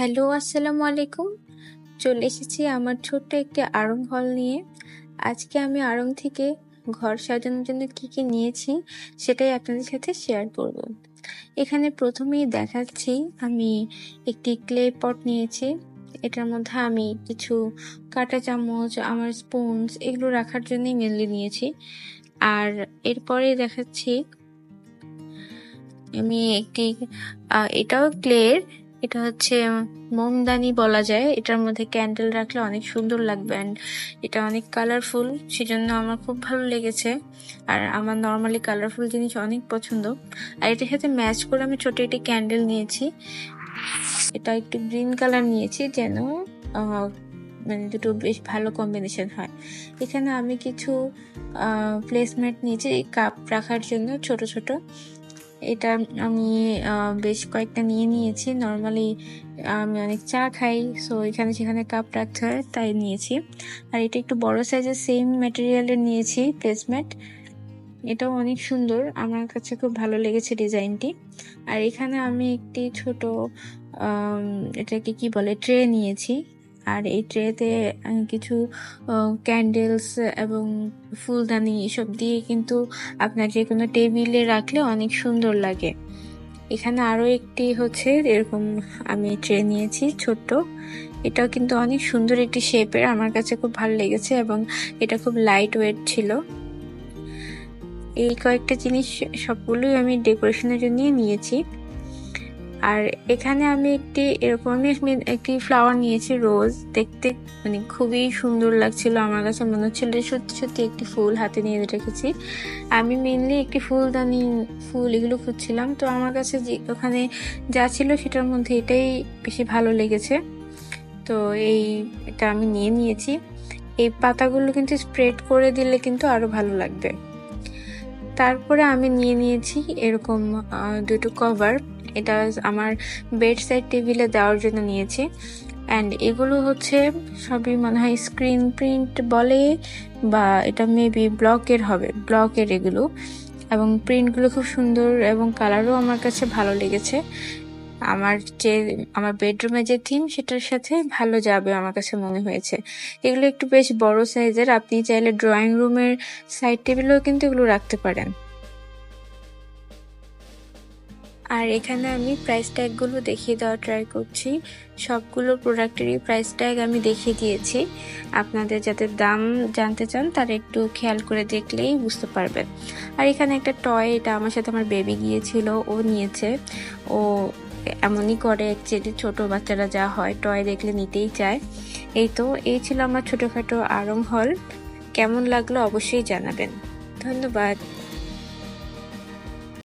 Hello, আসসালামু আলাইকুম। চলে এসেছি আমার ছোট্ট একটি আড়ং হল নিয়ে। আজকে আমি আড়ং থেকে ঘর সাজানোর জন্য কি কি নিয়েছি সেটাই আপনাদের সাথে শেয়ার করব। এখানে প্রথমেই দেখাচ্ছি, আমি একটি ক্লে পট নিয়েছি। এটার মধ্যে আমি কিছু কাঁটা চামচ, আমার স্পুনস এগুলো রাখার জন্যই মেনলি নিয়েছি। আর এরপরে দেখাচ্ছি, আমি একটি এটাও ক্লের এটা হচ্ছে মোমদানি বলা যায়। এটার মধ্যে ক্যান্ডেল রাখলে অনেক সুন্দর লাগবে অ্যান্ড এটা অনেক কালারফুল সেজন্য আমার খুব ভালো লেগেছে। আর আমার নর্মালি কালারফুল জিনিস অনেক পছন্দ। আর এটার সাথে ম্যাচ করে আমি ছোট একটি ক্যান্ডেল নিয়েছি। এটা একটু গ্রিন কালার নিয়েছি যেন মানে দুটো বেশ ভালো কম্বিনেশন হয়। এখানে আমি কিছু প্লেসমেন্ট নিয়েছি কাপ রাখার জন্য ছোট ছোট। এটা আমি বেশ কয়েকটা নিয়ে নিয়েছি। নর্মালি আমি অনেক চা খাই সো এখানে সেখানে কাপ রাখতে হয়, তাই নিয়েছি। আর এটা একটু বড় সাইজের সেম ম্যাটেরিয়ালের নিয়েছি প্লেসমেন্ট এটাও অনেক সুন্দর, আমার কাছে খুব ভালো লেগেছে ডিজাইনটি আর এখানে আমি একটি ছোট এটাকে কি বলে ট্রে নিয়েছি। আর এই ট্রেতে কিছু ক্যান্ডেলস এবং ফুলদানি এসব দিয়ে কিন্তু আপনার যে কোনো টেবিলে রাখলে অনেক সুন্দর লাগে। এখানে আরও একটি হচ্ছে, এরকম আমি ট্রে নিয়েছি, ছোট্ট। এটাও কিন্তু অনেক সুন্দর একটি শেপের আমার কাছে খুব ভালো লেগেছে এবং এটা খুব লাইট ওয়েট ছিল। এই কয়েকটা জিনিস সবগুলোই আমি ডেকোরেশনের জন্য নিয়েছি। আর এখানে আমি একটি এরকম একটি- ফ্লাওয়ার নিয়েছি রোজ দেখতে মানে খুবই সুন্দর লাগছিল আমার কাছে, মনে হচ্ছিল সত্যি সত্যি একটি ফুল হাতে নিয়ে রেখেছি। আমি মেনলি একটি ফুলদানি, ফুল এগুলো খুঁজছিলাম। তো আমার কাছে যে ওখানে যা ছিল সেটার মধ্যে এটাই বেশি ভালো লেগেছে। তো এই এটা আমি নিয়ে নিয়েছি। এই পাতাগুলো কিন্তু স্প্রেড করে দিলে কিন্তু আরও ভালো লাগবে। তারপরে আমি নিয়ে নিয়েছি এরকম দুটো কভার এটা আমার বেড সাইড টেবিলে দেওয়ার জন্য নিয়েছি। অ্যান্ড এগুলো হচ্ছে সবই মনে হয় স্ক্রিন প্রিন্ট বলে বা এটা মেবি ব্লকের হবে ব্লকের এগুলো। এবং প্রিন্টগুলো খুব সুন্দর এবং কালারও আমার কাছে ভালো লেগেছে। আমার যে, আমার বেডরুমে যে থিম সেটার সাথে ভালো যাবে আমার কাছে মনে হয়েছে। এগুলো একটু বেশ বড় সাইজের আপনি চাইলে ড্রয়িং রুমের সাইড টেবিলেও কিন্তু এগুলো রাখতে পারেন। আর এখানে আমি প্রাইস ট্যাগগুলো দেখিয়ে দেওয়ার ট্রাই করছি। সবগুলো প্রোডাক্টেরই প্রাইস ট্যাগ আমি দেখিয়ে দিয়েছি। আপনাদের যাদের দাম জানতে চান, তারা একটু খেয়াল করে দেখলেই বুঝতে পারবেন। আর এখানে একটা টয় এটা আমার সাথে আমার বেবি গিয়েছিল, ও নিয়েছে। ও এমনই করে অ্যাকচুয়ালি ছোট বাচ্চারা যা হয় টয় দেখলে নিতেই চায়। এই তো, এই ছিল আমার ছোটোখাটো আরং হল কেমন লাগল অবশ্যই জানাবেন। ধন্যবাদ।